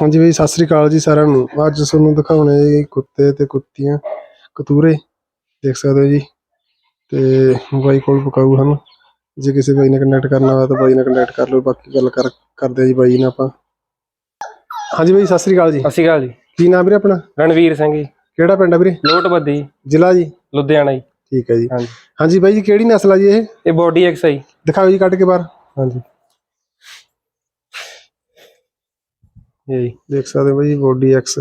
ਹਾਂਜੀ ਬਈ ਸਤਿ ਸ੍ਰੀ ਅਕਾਲ ਜੀ ਸਾਰਿਆਂ ਨੂੰ। ਅੱਜ ਤੁਹਾਨੂੰ ਦਿਖਾਉਣੇ ਜੀ ਕੁੱਤੇ ਤੇ ਕੁੱਤੀਆਂ। ਕਤੂਰੇ ਦੇਖ ਸਕਦੇ ਹੋ ਜੀ। ਤੇ ਬਾਈ ਕੋਲ ਪਕਾਊ ਹਨ। ਜੇ ਕਿਸੇ ਬਾਈ ਨੇ ਕੰਟੈਕਟ ਕਰਨਾ ਹੋਵੇ ਤਾਂ ਬਾਈ ਨਾਲ ਕੰਟੈਕਟ ਕਰ ਲਓ। ਬਾਕੀ ਗੱਲ ਕਰ ਕਰਦੇ ਆ ਜੀ ਬਾਈ ਨਾਲ ਆਪਾਂ। ਹਾਂਜੀ ਬਾਈ ਸਤਿ ਸ੍ਰੀ ਅਕਾਲ ਜੀ। ਸਤਿ ਸ਼੍ਰੀ ਅਕਾਲ ਜੀ। ਕੀ ਨਾਮ ਵੀਰੇ ਆਪਣਾ? ਰਣਵੀਰ ਸਿੰਘ ਜੀ। ਕਿਹੜਾ ਪਿੰਡ ਆ ਵੀਰੇ? ਲੋਟਬੱਦੀ। ਜ਼ਿਲ੍ਹਾ ਜੀ? ਲੁਧਿਆਣਾ ਜੀ। ਠੀਕ ਹੈ ਜੀ। ਹਾਂਜੀ। ਹਾਂਜੀ ਬਾਈ ਜੀ ਕਿਹੜੀ ਨਸਲ ਆ ਜੀ ਇਹ? ਇਹ ਬੋਡੀ ਐਕਸਾਈ ਦਿਖਾਓ ਜੀ ਕੱਢ ਕੇ ਬਾਹਰ। ਹਾਂਜੀ। ਇਹ ਜੀ ਦੇਖ ਸਕਦੇ ਹੋ ਬਾਈ ਬੋਡੀ ਐਕਸ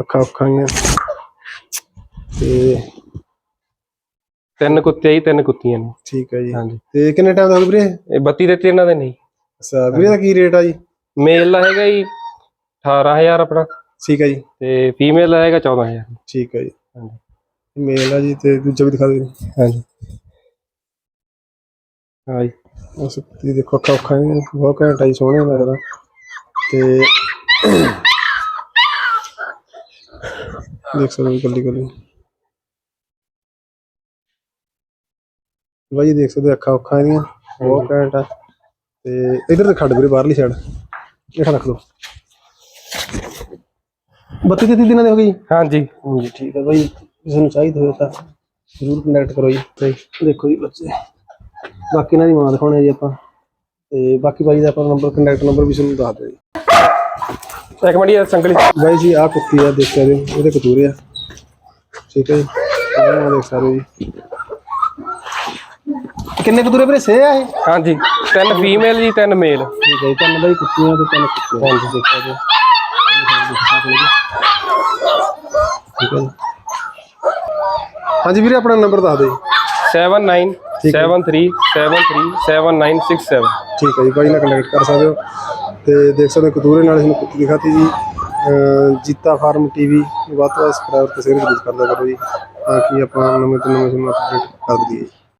ਅੱਖਾਂ ਅੱਖਾਂ ਹੀ ਤੇ ਤਿੰਨ ਕੁੱਤੇ ਜੀ ਤਿੰਨ ਕੁੱਤੀਆਂ ਨੇ। ਠੀਕ ਹੈ ਜੀ। ਹਾਂਜੀ। ਤੇ ਕਿੰਨੇ ਟਾਈਮ ਦਾ ਹੋ ਵੀਰੇ? ਇਹ 32 ਦੇ ਤਿੰਨਾਂ ਦੇ ਨਹੀਂ। ਅੱਛਾ ਵੀਰੇ ਦਾ ਕੀ ਰੇਟ ਆ ਜੀ? ਮੇਲ ਦਾ ਹੈਗਾ ਜੀ 18000 ਆਪਣਾ। ਠੀਕ ਹੈ ਜੀ। ਤੇ ਫੀਮੇਲ ਦਾ ਹੈਗਾ 14000 ਠੀਕ ਹੈ ਜੀ। ਹਾਂਜੀ। ਮੇਲ ਆ ਜੀ ਤੇ ਦੂਜਾ ਵੀ ਦਿਖਾ ਦਿਓ ਹਾਂਜੀ। ਹਾਂ ਜੀ। ਉਸ ਦੀ ਦੇਖੋ ਅੱਖਾਂ ਅੱਖਾਂ ਬਹੁਤ ਘੈਂਟ ਆਈ ਸੋਹਣੇ ਲੱਗਦਾ ਤੇ ਦੇਖ ਸਕਦੇ ਹੋ ਕੱਲੀ ਕੱਲੀ। ਬਾਈ ਦੇਖ ਸਕਦੇ ਅੱਖਾਂ ਅੱਖਾਂ ਇਹਦੀਆਂ ਬਹੁਤ ਘੈਂਟ ਆ। ਤੇ ਇਧਰ ਖੜ ਵੀਰੇ ਬਾਹਰਲੀ ਸਾਈਡ ਇਹ ਰੱਖ ਦੋ 32 33 ਦਿਨਾਂ ਦੇ ਹੋ ਗਈ ਹਾਂਜੀ। ਹਾਂਜੀ ਠੀਕ ਹੈ ਬਾਈ। ਕਿਸੇ ਨੂੰ ਚਾਹੀਦਾ ਹੋਵੇ ਤਾਂ ਜ਼ਰੂਰ ਕੰਟੈਕਟ ਕਰੋ ਜੀ। ਤੇ ਦੇਖੋ ਜੀ ਬੱਚੇ। ਬਾਕੀ ਇਹਨਾਂ ਦੀ ਮਾਂ ਦਿਖਾਉਣੇ ਜੀ ਆਪਾਂ। ਤੇ ਬਾਕੀ ਬਾਈ ਦਾ ਆਪਾਂ ਨੰਬਰ ਕੰਟੈਕਟ ਨੰਬਰ ਵੀ ਤੁਹਾਨੂੰ ਦੱਸ ਦਿਓ ਜੀ। ਇੱਕ ਮਿੰਟ ਇਹ ਸੰਗਲੀ ਬਾਈ ਜੀ ਆਹ ਕੁੱਤੀ ਆ ਦੇਖ ਸਕਦੇ ਹੋ ਇਹਦੇ ਕਤੂਰੇ ਆ। ਠੀਕ ਹੈ ਜੀ ਆਹ ਦੇਖ ਸਕਦੇ ਜੀ। ਕਿੰਨੇ ਕਤੂਰੇ ਵੀਰੇ ਸੇ ਆ ਇਹ? ਹਾਂਜੀ ਤਿੰਨ ਫੀਮੇਲ ਜੀ ਤਿੰਨ ਮੇਲ ਠੀਕ ਹੈ ਜੀ ਤਿੰਨ ਬਾਈ ਕੁੱਤੀਆਂ ਤੇ ਤਿੰਨ ਕੁੱਤੇ ਹਾਂਜੀ। ਦੇਖ ਸਕਦੇ ਹੋ। ਠੀਕ ਹੈ ਜੀ। ਹਾਂਜੀ ਵੀਰੇ ਆਪਣਾ ਨੰਬਰ ਦੱਸ ਦਿਓ। ਜੀ 7973737967 ਠੀਕ ਹੈ। ਜੀ ਬਾਈ ਨਾਲ ਕੰਟੈਕਟ ਕਰ ਸਕਦੇ ਹੋ। ਤੇ ਦੇਖ ਸਕਦੇ ਹੋ ਕਤੂਰੇ ਨਾਲ ਇਹਨੂੰ ਕੁੱਤੀ ਦਿਖਾਤੀ ਜੀ। ਅਹ ਜੀਤਾ ਫਾਰਮ ਟੀਵੀ ਵੱਧ ਤੋਂ ਵੱਧ ਸਬਸਕ੍ਰਾਈਬ ਤੇ ਸ਼ੇਅਰ ਜ਼ਰੂਰ ਕਰਦਾ ਕਰੋ ਜੀ, ਤਾਂ ਕਿ ਆਪਾਂ ਨਵੇਂ ਤੋਂ ਨਵੇਂ ਤੁਹਾਨੂੰ ਅਪਡੇਟ ਕਰ ਦਈਏ